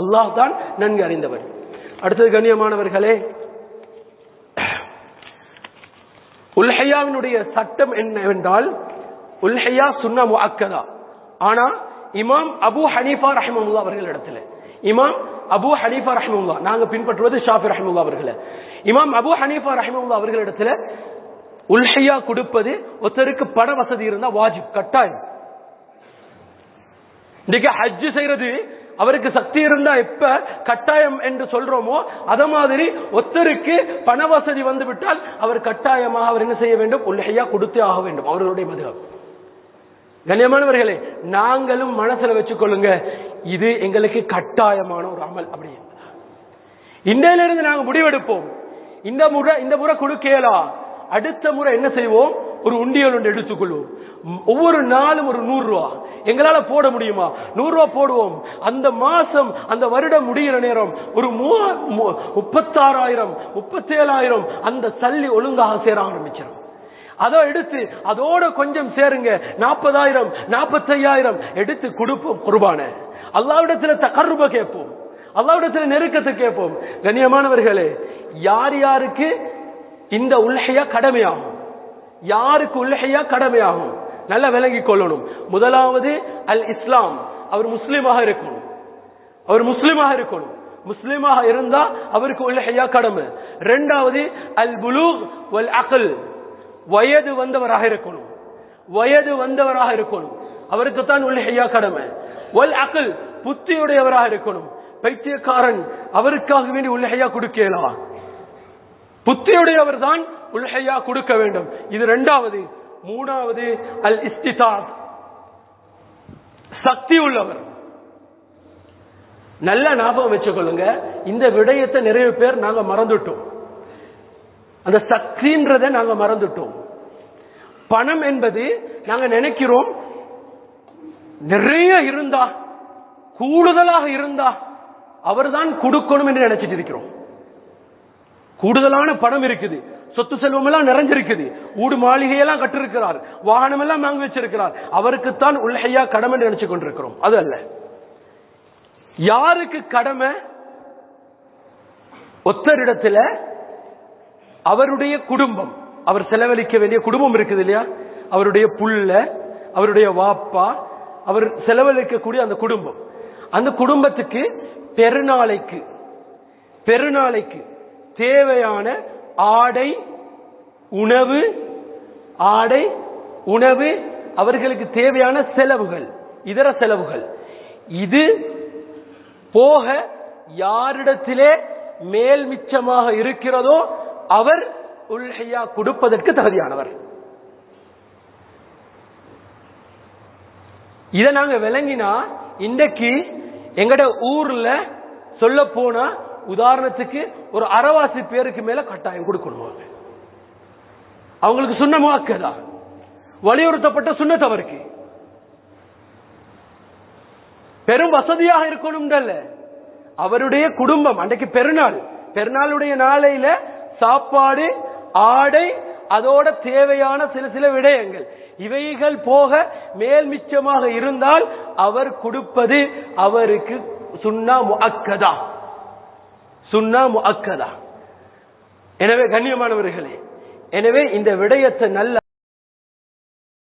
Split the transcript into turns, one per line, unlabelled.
அல்லாஹ் தான் நன்கு அறிந்தவர். அடுத்தது கண்ணியமானவர்களே உல்ஹையாவினுடைய சட்டம் என்னவென்றால் உல்ஹையா சுன்னா முஅக்கதா. ஆனா இமாம் அபு ஹனீஃபா ரஹமுல்லா அவர்கள் இடத்துல இமாம் அபு ஹனீஃபா ரஹமுல்லா நாங்க பின்பற்றுவது ஷாஃபி ரஹமுல்லா அவர்களை. இமாம் அபு ஹனீஃபா ரஹமுல்லா அவர்கள் இடத்துல உல்ஹையா கொடுப்பது ஒருத்தருக்கு பண வசதி இருந்தா வாஜிப் கட்டாயம். இன்னைக்கு ஹஜ்ஜு செய்யறது அவருக்கு சக்தி இருந்தா எப்ப கட்டாயம் என்று சொல்றோமோ அத மாதிரி ஒருத்தருக்கு பண வசதி வந்து விட்டால் அவர் கட்டாயமாக அவர் என்ன செய்ய வேண்டும்? உள்ளையா கொடுத்தே ஆக வேண்டும். அவர்களுடைய மதுரம். கண்ணியமானவர்களே நாங்களும் மனசுல வச்சுக்கொள்ளுங்க. இது எங்களுக்கு கட்டாயமான ஒரு அமல் அப்படி இன்றையிலிருந்து இருந்து நாங்க முடிவெடுப்போம். இந்த முறை இந்த முறை கொடுக்கலா? அடுத்த முறை என்ன செய்வோம்? ஒரு உண்டியல் ஒன்று எடுத்துக்கொள்வோம் ஒவ்வொரு நாளும் ஒரு நூறு ரூபா. எங்களால போட முடியுமா? நூறு ரூபா போடுவோம். அந்த மாசம் அந்த வருடம் முடிகிற நேரம் ஒரு முப்பத்தாறாயிரம் முப்பத்தேழாயிரம் அந்த சல்லி ஒழுங்காக சேர ஆரம்பிச்சிடும் அதோ எடுத்து அதோட கொஞ்சம் சேருங்க. நாற்பதாயிரம் நாற்பத்தையாயிரம் எடுத்து கொடுப்போம் குர்பான. அல்லாவிடத்துல தகர்ப கேட்போம். அல்லாவிடத்துல நெருக்கத்தை கேட்போம். கண்ணியமானவர்களே யார் யாருக்கு இந்த உல்ஹையா கடமையாகும்? யாருக்கு உல்ஹையா கடமையாகும்? நல்லா விளங்கிக் கொள்ளணும். முதலாவது அல் இஸ்லாம் அவர் முஸ்லீமாக இருக்கணும். அவர் முஸ்லீமாக இருக்கணும். முஸ்லீமாக இருந்தா அவருக்கு உல்ஹையா கடமை. இரண்டாவது அல் புலூக் வல் அகல் வயது வந்தவராக இருக்கணும். வயது வந்தவராக இருக்கணும். அவருக்கு தான் உல்ஹையா கடமை. வல் அகல் புத்தியுடையவராக இருக்கணும். பைத்தியக்காரன் அவருக்காக வேண்டி உல்ஹையா கொடுக்கலாம் புத்தியுடையவர் தான் உள்ஹையா கொடுக்க வேண்டும். இது இரண்டாவது மூணாவது அல் இஸ்திதாத் சக்தி உள்ளவர். நல்ல ஞாபகம் வச்சுக்கொள்ளுங்க. இந்த விடயத்தை நிறைய பேர் நாங்க மறந்துட்டோம். அந்த சக்தின்றதை நாங்க மறந்துட்டோம். பணம் என்பது நாங்க நினைக்கிறோம் நிறைய இருந்தா கூடுதலாக இருந்தா அவர்தான் கொடுக்கணும் என்று நினைச்சிட்டு இருக்கிறோம். கூடுதலான பணம் இருக்குது. சொத்து செல்வம் எல்லாம் நிறைஞ்சிருக்குது. ஊடு மாளிகையெல்லாம் கட்டிருக்கிறார். வாகனம் எல்லாம் வாங்கி வச்சிருக்கிறார். அவருக்குத்தான் உள்ளையா கடமை என்று நினைச்சு கொண்டிருக்கிறோம். அது அல்ல. யாருக்கு கடமை? ஒத்தரிடத்துல அவருடைய குடும்பம். அவர் செலவழிக்க வேண்டிய குடும்பம் இருக்குது இல்லையா? அவருடைய புள்ள அவருடைய வாப்பா அவர் செலவழிக்கக்கூடிய அந்த குடும்பம். அந்த குடும்பத்துக்கு பெருநாளைக்கு பெருநாளைக்கு தேவையான ஆடை உணவு ஆடை உணவு அவர்களுக்கு தேவையான செலவுகள் இதர செலவுகள். இது போக யாரிடத்திலே மேல் மிச்சமாக இருக்கிறதோ அவர் உல்ஹையா கொடுப்பதற்கு தகுதியானவர். இதை நாங்க விளங்கினா இன்றைக்கு எங்கட ஊர்ல சொல்ல போனா உதாரணத்துக்கு ஒரு அறவாசி பேருக்கு மேல கட்டாயம் கொடுக்கணும் அவங்களுக்கு சுண்ணமாக்கதா வலியுறுத்தப்பட்ட சுண்ணத்தவருக்கு பெரும் வசதியாக இருக்கணும் அவருடைய குடும்பம் அன்றைக்கு பெருநாள். பெருநாளுடைய நாளையில சாப்பாடு ஆடை அதோட தேவையான சில சில விடயங்கள். இவைகள் போக மேல் மிச்சமாக இருந்தால் அவர் கொடுப்பது அவருக்கு சுண்ணா முஅக்கதா சுண்ணா முஅக்கதா. எனவே கண்ணியமானவர்களே எனவே இந்த விடயத்தை நல்ல